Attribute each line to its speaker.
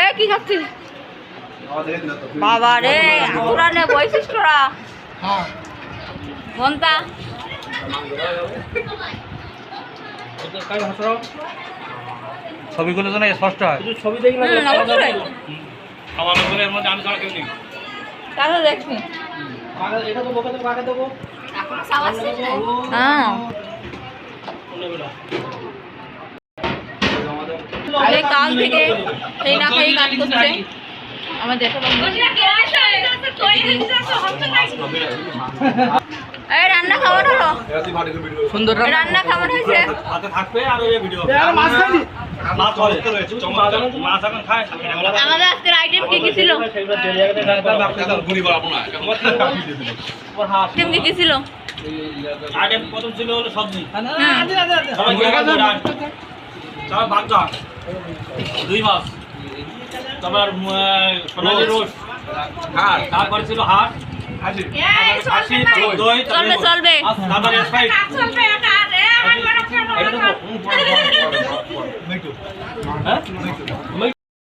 Speaker 1: এ কি খাচ্ছিস? বাবা রে পুরানে বৈশিষ্ট্যরা। ঘণ্টা
Speaker 2: ছবিগুলো স্পষ্ট হয়।
Speaker 3: ছবি দেখি না
Speaker 2: এর মধ্যে আমি ছাড়া কেউ নেই
Speaker 1: তাহলে দেখছি
Speaker 3: এটা তো বোকাতে পাকে দেবো।
Speaker 1: হ্যাঁ। এই কাল থেকে সেই না খেয়ে কাজ করছে। আমার জেঠা রান্না খাবার হলো?
Speaker 2: সুন্দর
Speaker 1: রান্না। খাবার হয়েছে?
Speaker 2: আর
Speaker 1: আমাদের আজকের আইটেম কি কি ছিল? আইটেম কি কি ছিল?
Speaker 2: আইটেম প্রথম ছিল? হলো সবজি
Speaker 1: হুম।
Speaker 2: দুই মাস। তারপর আহ, সোনালি রোজ। তারপরে ছিল হাট হাসি।
Speaker 1: চলবে চলবে